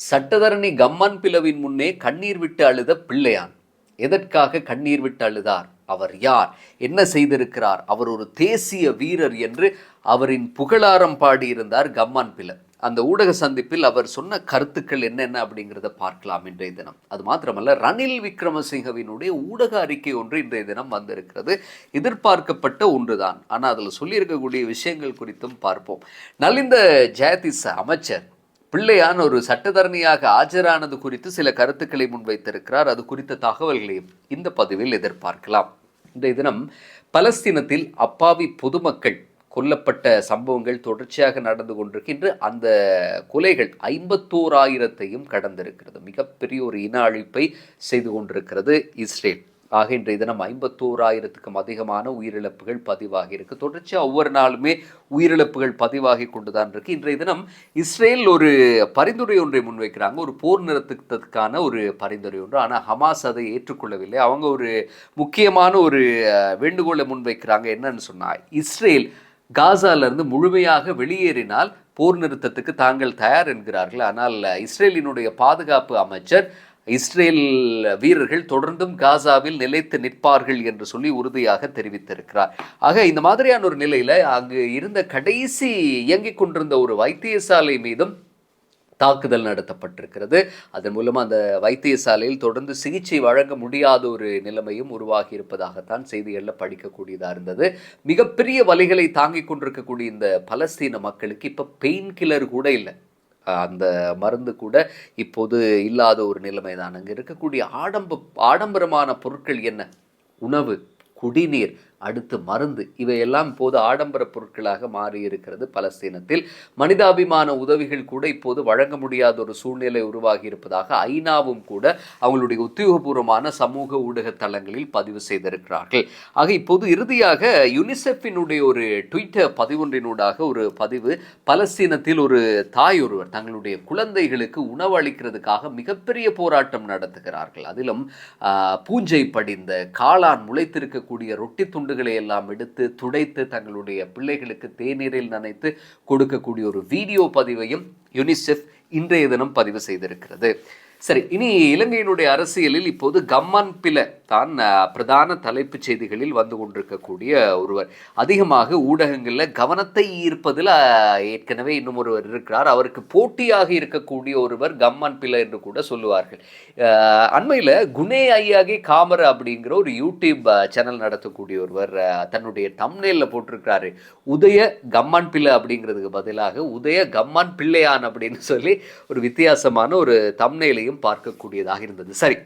சட்டதரணி கம்மன் பிளவின் முன்னே கண்ணீர் விட்டு அழுத பிள்ளையான். எதற்காக கண்ணீர் விட்டு அழுதார்? அவர் யார்? என்ன செய்திருக்கிறார்? அவர் ஒரு தேசிய வீரர் என்று அவரின் புகழாரம் பாடியிருந்தார் கம்மான் பில அந்த ஊடக சந்திப்பில் அவர் சொன்ன கருத்துக்கள் என்னென்ன அப்படிங்கிறத பார்க்கலாம் இன்றைய தினம். அது மாத்திரமல்ல ரணில் விக்ரமசிங்கவினுடைய ஊடக அறிக்கை ஒன்று இன்றைய தினம் வந்திருக்கிறது. எதிர்பார்க்கப்பட்ட ஒன்றுதான். ஆனால் அதில் சொல்லியிருக்கக்கூடிய விஷயங்கள் குறித்தும் பார்ப்போம். நலிந்த ஜெயதிச அமைச்சர் பிள்ளையான் ஒரு சட்டத்தரணியாக ஆஜரானது குறித்து சில கருத்துக்களை முன்வைத்திருக்கிறார். அது குறித்த தகவல்களையும் இந்த பதிவில் எதிர்பார்க்கலாம். இன்றைய தினம் பலஸ்தீனத்தில் அப்பாவி பொதுமக்கள் கொல்லப்பட்ட சம்பவங்கள் தொடர்ச்சியாக நடந்து கொண்டிருக்கின்ற அந்த கொலைகள் ஐம்பத்தோராயிரத்தையும் கடந்திருக்கிறது. மிகப்பெரிய ஒரு இன அழிப்பை செய்து கொண்டிருக்கிறது இஸ்ரேல். ஆக இன்றைய தினம் ஐம்பத்தோராயிரத்துக்கும் அதிகமான உயிரிழப்புகள் பதிவாகி இருக்கு. தொடர்ச்சியாக ஒவ்வொரு நாளுமே உயிரிழப்புகள் பதிவாகி கொண்டுதான் இருக்கு. இன்றைய தினம் இஸ்ரேல் ஒரு பரிந்துரை ஒன்றை முன்வைக்கிறாங்க. ஒரு போர் நிறுத்தத்துக்கான ஒரு பரிந்துரை ஒன்று. ஆனால் ஹமாஸ் அதை ஏற்றுக்கொள்ளவில்லை. அவங்க ஒரு முக்கியமான ஒரு வேண்டுகோளை முன்வைக்கிறாங்க. என்னன்னு சொன்னால் இஸ்ரேல் காசாலிருந்து முழுமையாக வெளியேறினால் போர் நிறுத்தத்துக்கு தாங்கள் தயார் என்கிறார்கள். ஆனால் இஸ்ரேலினுடைய பாதுகாப்பு அமைச்சர் இஸ்ரேல் வீரர்கள் தொடர்ந்தும் காசாவில் நிலைத்து நிற்பார்கள் என்று சொல்லி உறுதியாக தெரிவித்திருக்கிறார். ஆக இந்த மாதிரியான ஒரு நிலையில அங்கு இருந்த கடைசி இயங்கிக் கொண்டிருந்த ஒரு வைத்தியசாலை மீதும் தாக்குதல் நடத்தப்பட்டிருக்கிறது. அதன் மூலமாக அந்த வைத்தியசாலையில் தொடர்ந்து சிகிச்சை வழங்க முடியாத ஒரு நிலைமையும் உருவாகி இருப்பதாகத்தான் செய்திகளில் படிக்கக்கூடியதாக இருந்தது. மிகப்பெரிய வலிகளை தாங்கிக் கொண்டிருக்கக்கூடிய இந்த பலஸ்தீன மக்களுக்கு இப்போ பெயின் கில்லர் கூட இல்லை. அந்த மருந்து கூட இப்போது இல்லாத ஒரு நிலைமை தான் அங்கே இருக்கக்கூடிய ஆடம்ப ஆடம்பரமான பொருட்கள் என்ன? உணவு குடிநீர் அடுத்து மருந்து. இவையெல்லாம் இப்போது ஆடம்பர பொருட்களாக மாறி இருக்கிறது பலஸ்தீனத்தில். மனிதாபிமான உதவிகள் கூட இப்போது வழங்க முடியாத ஒரு சூழ்நிலை உருவாகி இருப்பதாக ஐநாவும் கூட அவங்களுடைய உத்தியோகபூர்வமான சமூக ஊடக தளங்களில் பதிவு செய்திருக்கிறார்கள். ஆக இப்போது இறுதியாக யுனிசெஃபினுடைய ஒரு ட்விட்டர் பதிவொன்றினூடாக ஒரு பதிவு பலஸ்தீனத்தில் ஒரு தாய் ஒருவர் தங்களுடைய குழந்தைகளுக்கு உணவு அளிக்கிறதுக்காக மிகப்பெரிய போராட்டம் நடத்துகிறார்கள். அதிலும் ஆஹ், பூஞ்சை படிந்த காளான் முளைத்திருக்கக்கூடிய ரொட்டி துண்டுகளை எல்லாம் எடுத்து துடைத்து தங்களுடைய பிள்ளைகளுக்கு தேநீரில் நனைத்து கொடுக்கக்கூடிய ஒரு வீடியோ பதிவையும் யுனிசெஃப் இன்றைய தினம் பதிவு செய்திருக்கிறது. சரி இனி இலங்கையினுடைய அரசியலில் இப்போது கம்மன் பில தான் பிரதான தலைப்புச் செய்திகளில் வந்து கொண்டிருக்கக்கூடிய ஒருவர். அதிகமாக ஊடகங்களில் கவனத்தை ஈர்ப்பதில் ஏற்கனவே இன்னும் ஒருவர் இருக்கிறார். அவருக்கு போட்டியாக இருக்கக்கூடிய ஒருவர் கம்மன் பில என்று கூட சொல்லுவார்கள். அண்மையில் குணே ஐயாகி காமர் அப்படிங்கிற ஒரு யூடியூப் சேனல் நடத்தக்கூடிய ஒருவர் தன்னுடைய தம்னேலில் போட்டிருக்கிறாரு. உதய கம்மான் பிள்ளை அப்படிங்கிறதுக்கு பதிலாக உதய கம்மன் பிள்ளையான் அப்படின்னு சொல்லி ஒரு வித்தியாசமான ஒரு தம்னேலையும் பார்க்கக்கூடியதாக இருந்தது. சரி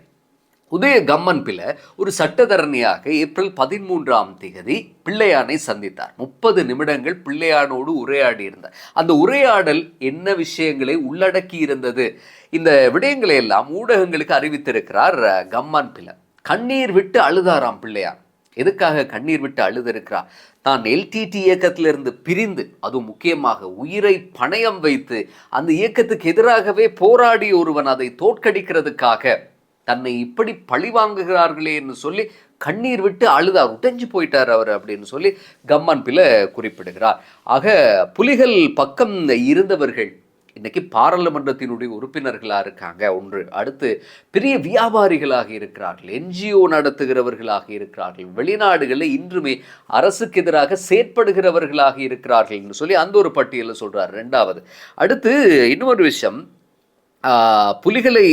உதய கம்மன் பிள்ளை ஒரு சட்டத்தரணியாக ஏப்ரல் பதிமூன்றாம் தேதி பிள்ளையானை சந்தித்தார். முப்பது நிமிடங்கள் பிள்ளையானோடு உரையாடி இருந்தார். அந்த உரையாடல் என்ன விஷயங்களை உள்ளடக்கி இருந்தது? இந்த விடயங்களை எல்லாம் ஊடகங்களுக்கு அறிவித்திருக்கிறார் கம்மன் பிள்ளை. கண்ணீர் விட்டு அழுதாராம் பிள்ளையார். எதுக்காக கண்ணீர் விட்டு அழுதிருக்கிறார்? தான் எல்டிடி இயக்கத்திலிருந்து பிரிந்து அதுவும் முக்கியமாக உயிரை பணயம் வைத்து அந்த இயக்கத்துக்கு எதிராகவே போராடி ஒருவன் அதை தோற்கடிக்கிறதுக்காக தன்னை இப்படி பழி வாங்குகிறார்களே என்று சொல்லி கண்ணீர் விட்டு அழுதார் உடைஞ்சு போயிட்டார் அவர் அப்படின்னு சொல்லி கம்மன் பில குறிப்பிடுகிறார். ஆக புலிகள் பக்கம் இருந்தவர்கள் இன்றைக்கி பாராளுமன்றத்தினுடைய உறுப்பினர்களாக இருக்காங்க. ஒன்று அடுத்து பெரிய வியாபாரிகளாக இருக்கிறார்கள் என்ஜிஓ நடத்துகிறவர்களாக இருக்கிறார்கள் வெளிநாடுகளில் இன்றுமே அரசுக்கு எதிராக செயற்படுகிறவர்களாக இருக்கிறார்கள் சொல்லி அந்த ஒரு பட்டியலில் சொல்கிறார் ரெண்டாவது அடுத்து இன்னொரு விஷயம் புலிகளை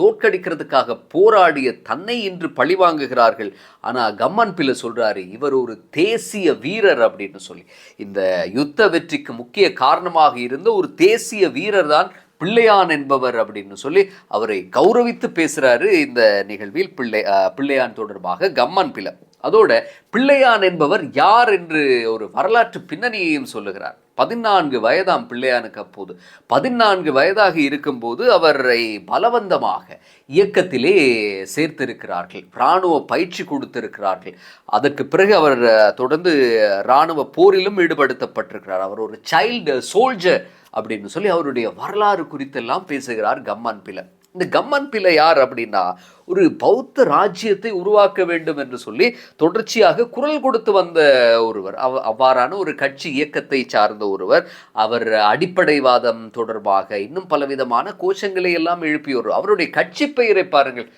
தோற்கடிக்கிறதுக்காக போராடிய தன்னை இன்று பழிவாங்குகிறார்கள். ஆனால் கம்மன் பிள்ளை சொல்கிறாரு இவர் ஒரு தேசிய வீரர் அப்படின்னு சொல்லி. இந்த யுத்த வெற்றிக்கு முக்கிய காரணமாக இருந்த ஒரு தேசிய வீரர் தான் பிள்ளையான் என்பவர் அப்படின்னு சொல்லி அவரை கௌரவித்து பேசுகிறாரு இந்த நிகழ்வில் பிள்ளை பிள்ளையான் தொடர்பாக கம்மன் பிள்ளை. அதோட பிள்ளையான் என்பவர் யார் என்று ஒரு வரலாற்று பின்னணியையும் சொல்லுகிறார். பதினான்கு வயதாம் பிள்ளையானுக்கு அப்போது. பதினான்கு வயதாக இருக்கும்போது அவரை பலவந்தமாக இயக்கத்திலே சேர்த்திருக்கிறார்கள். இராணுவ பயிற்சி கொடுத்திருக்கிறார்கள். அதற்கு பிறகு அவர் தொடர்ந்து இராணுவ போரிலும் ஈடுபடுத்தப்பட்டிருக்கிறார். அவர் ஒரு சைல்டு சோல்ஜர் அப்படின்னு சொல்லி அவருடைய வரலாறு குறித்தெல்லாம் பேசுகிறார் கம்மான் பிள்ளை. இந்த கம்மன் பிள்ளை யார் அப்படின்னா ஒரு பௌத்த ராஜ்யத்தை உருவாக்க வேண்டும் என்று சொல்லி தொடர்ச்சியாக குரல் கொடுத்து வந்த ஒருவர். அவ அவ்வாறான ஒரு கட்சி இயக்கத்தை சார்ந்த ஒருவர். அவர் அடிப்படைவாதம் தொடர்பாக இன்னும் பலவிதமான கோஷங்களை எல்லாம் எழுப்பியோர் அவருடைய கட்சி பெயரை பாருங்கள்.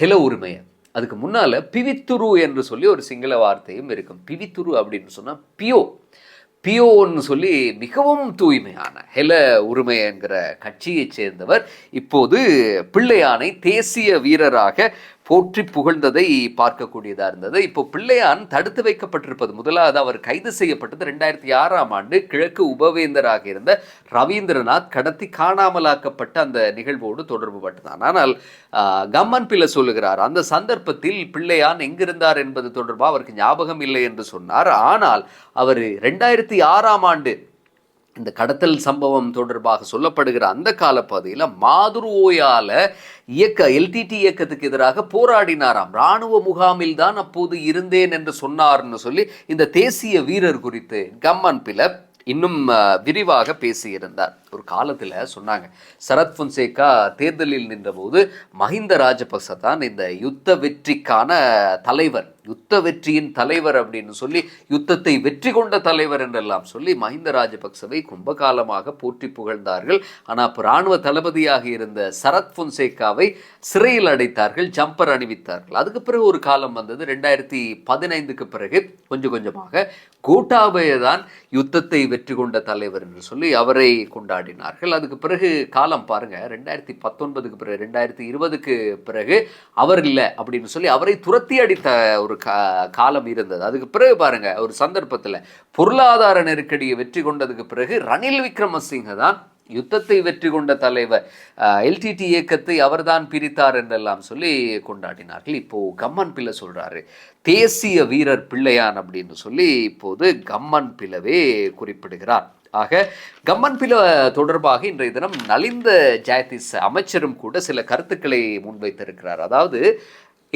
ஹெலோ உரிமையை அதுக்கு முன்னால பிவித்துரு என்று சொல்லி ஒரு சிங்கள வார்த்தையும் இருக்கும். பிவித்துரு அப்படின்னு சொன்னால் பியோ. பியோன்னு சொல்லி மிகவும் தூய்மையான ஹெல உரிமை என்கிற கட்சியைச் சேர்ந்தவர். இப்போது பிள்ளையானை தேசிய வீரராக போற்றி புகழ்ந்ததை பார்க்கக்கூடியதாக இருந்தது. இப்போ பிள்ளையான் தடுத்து வைக்கப்பட்டிருப்பது. முதலாவது அவர் கைது செய்யப்பட்டது ரெண்டாயிரத்தி ஆறாம் ஆண்டு கிழக்கு உபவேந்தராக இருந்த ரவீந்திரநாத் கடத்தி காணாமலாக்கப்பட்ட அந்த நிகழ்வோடு தொடர்பு பட்டுதான் ஆனால் கம்மன் பிள்ளை சொல்லுகிறார் அந்த சந்தர்ப்பத்தில் பிள்ளையான் எங்கிருந்தார் என்பது தொடர்பாக அவருக்கு ஞாபகம் இல்லை என்று சொன்னார். ஆனால் அவர் ரெண்டாயிரத்தி ஆறாம் ஆண்டு இந்த கடத்தல் சம்பவம் தொடர்பாக சொல்லப்படுகிற அந்த காலப்பகுதியில் மாதுருவோயால இயக்க எல்டிடி இயக்கத்துக்கு எதிராக போராடினாராம். இராணுவ முகாமில் தான் அப்போது இருந்தேன் என்று சொன்னார்னு சொல்லி இந்த தேசிய வீரர் குறித்து கம்மன் பில இன்னும் விரிவாக பேசியிருந்தார். ஒரு காலத்தில் சொன்னாங்க சரத் பொன்சேகா தேர்தலில் நின்றபோது மஹிந்த ராஜபக்ச தான் இந்த யுத்த வெற்றிக்கான தலைவர் யுத்த வெற்றியின் தலைவர் அப்படின்னு சொல்லி யுத்தத்தை வெற்றி கொண்ட தலைவர் என்றெல்லாம் சொல்லி மஹிந்த ராஜபக்சவை கும்பகாலமாக போற்றி புகழ்ந்தார்கள். ஆனால் அப்போ இராணுவ தளபதியாக இருந்த சரத் பொன்சேகாவை சிறையில் அடைத்தார்கள் ஜம்பர் அணிவித்தார்கள். அதுக்கு பிறகு ஒரு காலம் வந்தது ரெண்டாயிரத்தி பதினைந்துக்கு பிறகு கொஞ்சம் கொஞ்சமாக கோட்டாபய தான் யுத்தத்தை வெற்றி கொண்ட தலைவர் என்று சொல்லி அவரை போராடினார்கள் அதுக்கு பிறகு காலம் பாருங்க ரெண்டாயிரத்தி பத்தொன்பதுக்கு பிறகு ரெண்டாயிரத்தி இருபதுக்கு பிறகு அவர் இல்லை அப்படின்னு சொல்லி அவரை துரத்தி அடித்த ஒரு கா காலம் இருந்தது. அதுக்கு பிறகு பாருங்க ஒரு சந்தர்ப்பத்தில் பொருளாதார நெருக்கடியை வெற்றி கொண்டதுக்கு பிறகு ரணில் விக்ரமசிங்க தான் யுத்தத்தை வெற்றி கொண்ட தலைவர். எல்டிடி இயக்கத்தை அவர்தான் பிரித்தார் என்றெல்லாம் சொல்லி கொண்டாடினார்கள். இப்போ கம்மன் பிள்ளை சொல்றாரு தேசிய வீரர் பிள்ளையான் அப்படின்னு சொல்லி இப்போது கம்மன் பிளவே குறிப்பிடுகிறார். ஆக கம்மன் பில தொடர்பாக இன்றைய தினம் நலிந்த ஜெயதிஸ் அமைச்சரும் கூட சில கருத்துக்களை முன்வைத்திருக்கிறார். அதாவது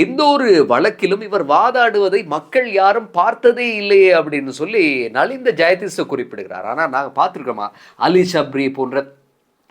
எந்த ஒரு வழக்கிலும் இவர் வாதாடுவதை மக்கள் யாரும் பார்த்ததே இல்லையே அப்படின்னு சொல்லி நலிந்த ஜெயதிஸை குறிப்பிடுகிறார். ஆனால் நாங்கள் பார்த்துருக்கோமா? அலி ஷப்ரி போன்ற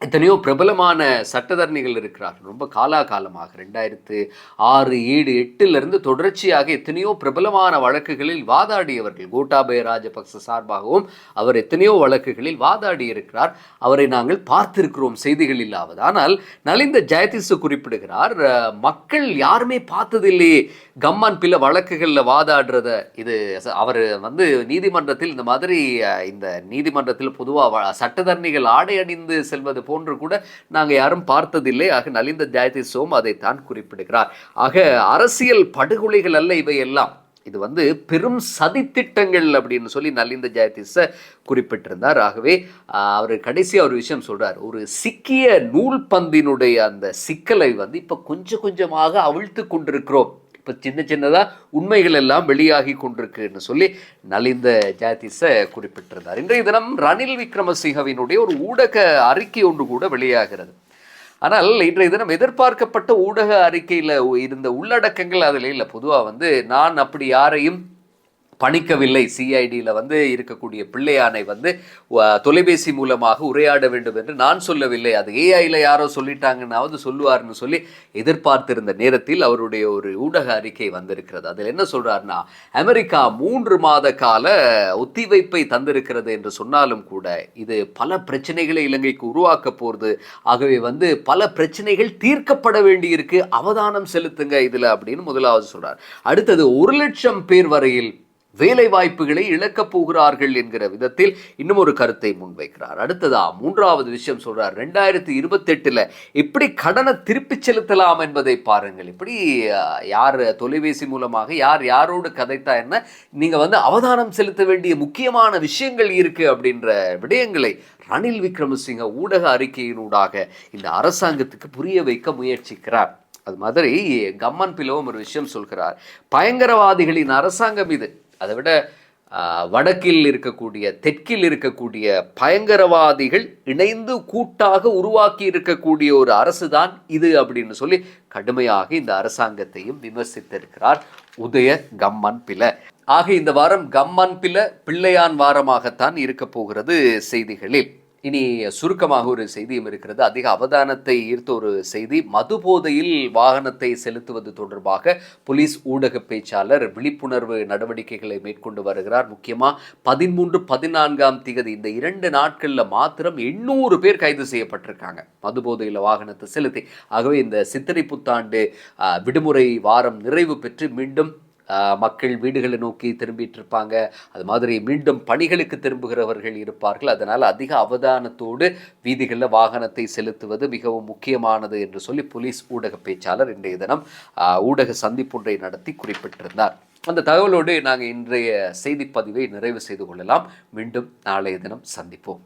எத்தனையோ பிரபலமான சட்டத்தரணிகள் இருக்கிறார் ரொம்ப காலாகாலமாக ரெண்டாயிரத்து ஆறு ஏழு எட்டிலிருந்து தொடர்ச்சியாக எத்தனையோ பிரபலமான வழக்குகளில் வாதாடியவர்கள் கோட்டாபய ராஜபக்ச சார்பாகவும் அவர் எத்தனையோ வழக்குகளில் வாதாடி இருக்கிறார் அவரை நாங்கள் பார்த்திருக்கிறோம் செய்திகள் இல்லாவது ஆனால் நலிந்த ஜெயதிசு குறிப்பிடுகிறார் மக்கள் யாருமே பார்த்ததில்லையே கம்மான் பில வழக்குகளில் வாதாடுறத. இது அவர் வந்து நீதிமன்றத்தில் இந்த மாதிரி இந்த நீதிமன்றத்தில் பொதுவாக சட்டத்தரணிகள் ஆடை அணிந்து செல்வது போன்று கூட நாங்கள் யாரும் பார்த்ததில்லை. ஆக நலிந்த ஜெயதிஷம் அதை தான் குறிப்பிடுகிறார். ஆக அரசியல் படுகொலைகள் அல்ல இவையெல்லாம் இது வந்து பெரும் சதித்திட்டங்கள் அப்படின்னு சொல்லி நலிந்த ஜெயதிஸ குறிப்பிட்டிருந்தார். ஆகவே அவர் கடைசியாக ஒரு விஷயம் சொல்றார். ஒரு சிக்கிய நூல் பந்தினுடைய அந்த சிக்கலை வந்து இப்ப கொஞ்சம் கொஞ்சமாக அவிழ்த்து கொண்டிருக்கிறோம். இப்போ சின்ன சின்னதாக உண்மைகள் எல்லாம் வெளியாகி கொண்டிருக்குன்னு சொல்லி நலிந்த ஜாதிஸை குறிப்பிட்டிருந்தார். இன்றைய தினம் ரணில் விக்ரமசிங்கவினுடைய ஒரு ஊடக அறிக்கை ஒன்று கூட வெளியாகிறது. ஆனால் இன்றைய தினம் எதிர்பார்க்கப்பட்ட ஊடக அறிக்கையில் இருந்த உள்ளடக்கங்கள் அதில் இல்லை. பொதுவாக வந்து நான் அப்படி யாரையும் பணிக்கவில்லை. சிஐடியில் வந்து இருக்கக்கூடிய பிள்ளையானை வந்து தொலைபேசி மூலமாக உரையாட வேண்டும் என்று நான் சொல்லவில்லை. அது ஏஐயில் யாரோ சொல்லிட்டாங்கன்னாவது சொல்லுவார்னு சொல்லி எதிர்பார்த்திருந்த நேரத்தில் அவருடைய ஒரு ஊடக அறிக்கை வந்திருக்கிறது. அதில் என்ன சொல்கிறாருன்னா அமெரிக்கா மூன்று மாத கால ஒத்திவைப்பை தந்திருக்கிறது என்று சொன்னாலும் கூட இது பல பிரச்சனைகளை இலங்கைக்கு உருவாக்க போகிறது ஆகவே வந்து பல பிரச்சனைகள் தீர்க்கப்பட வேண்டியிருக்கு. அவதானம் செலுத்துங்க இதில் அப்படின்னு முதலாவது சொல்கிறார் அடுத்தது ஒரு லட்சம் பேர் வரையில் வேலை வாய்ப்புகளை இழக்கப் போகிறார்கள் என்கிற விதத்தில் இன்னும் ஒரு கருத்தை முன்வைக்கிறார். அடுத்ததா மூன்றாவது விஷயம் சொல்றார். ரெண்டாயிரத்தி இருபத்தெட்டுல எப்படி கடனை திருப்பிச் செலுத்தலாம் என்பதை பாருங்கள். இப்படி யார் தொலைபேசி மூலமாக யார் யாரோடு கதைத்தா என்ன? நீங்க வந்து அவதானம் செலுத்த வேண்டிய முக்கியமான விஷயங்கள் இருக்கு அப்படின்ற விடயங்களை ரணில் விக்ரமசிங்க ஊடக அறிக்கையினூடாக இந்த அரசாங்கத்துக்கு புரிய வைக்க முயற்சிக்கிறார். அது மாதிரி கம்மன் பிலவும் ஒரு விஷயம் சொல்கிறார். பயங்கரவாதிகளின் அரசாங்கம் இது. அதை விட வடக்கில் இருக்கக்கூடிய தெற்கில் இருக்கக்கூடிய பயங்கரவாதிகள் இணைந்து கூட்டாக உருவாக்கி இருக்கக்கூடிய ஒரு அரசு தான் இது அப்படின்னு சொல்லி கடுமையாக இந்த அரசாங்கத்தையும் விமர்சித்திருக்கிறார் உதய கம்மன் பில ஆக இந்த வாரம் கம்மன் பில பிள்ளையான் வாரமாகத்தான் இருக்க போகிறது செய்திகளில். இனி சுருக்கமாக ஒரு செய்தியும் இருக்கிறது. அதிக அவதானத்தை ஈர்த்த ஒரு செய்தி. மது போதையில் வாகனத்தை செலுத்துவது தொடர்பாக போலீஸ் ஊடக பேச்சாளர் விழிப்புணர்வு நடவடிக்கைகளை மேற்கொண்டு வருகிறார். முக்கியமாக பதிமூன்று பதினான்காம் திகதி இந்த இரண்டு நாட்களில் மாத்திரம் எண்ணூறு பேர் கைது செய்யப்பட்டிருக்காங்க. மது போதையில் வாகனத்தை செலுத்தி. ஆகவே இந்த சித்திரை புத்தாண்டு விடுமுறை வாரம் நிறைவு பெற்று மீண்டும் மக்கள் வீடுகளை நோக்கி திரும்பிட்டு இருப்பாங்க அது மாதிரி மீண்டும் பணிகளுக்கு திரும்புகிறவர்கள் இருப்பார்கள். அதனால் அதிக அவதானத்தோடு வீதிகளில் வாகனத்தை செலுத்துவது மிகவும் முக்கியமானது என்று சொல்லி போலீஸ் ஊடக பேச்சாளர் இன்றைய தினம் ஊடக சந்திப்பொன்றை நடத்தி குறிப்பிட்டிருந்தார். அந்த தகவலோடு நாங்கள் இன்றைய செய்திப்பதிவை நிறைவு செய்து கொள்ளலாம். மீண்டும் நாளைய தினம் சந்திப்போம்.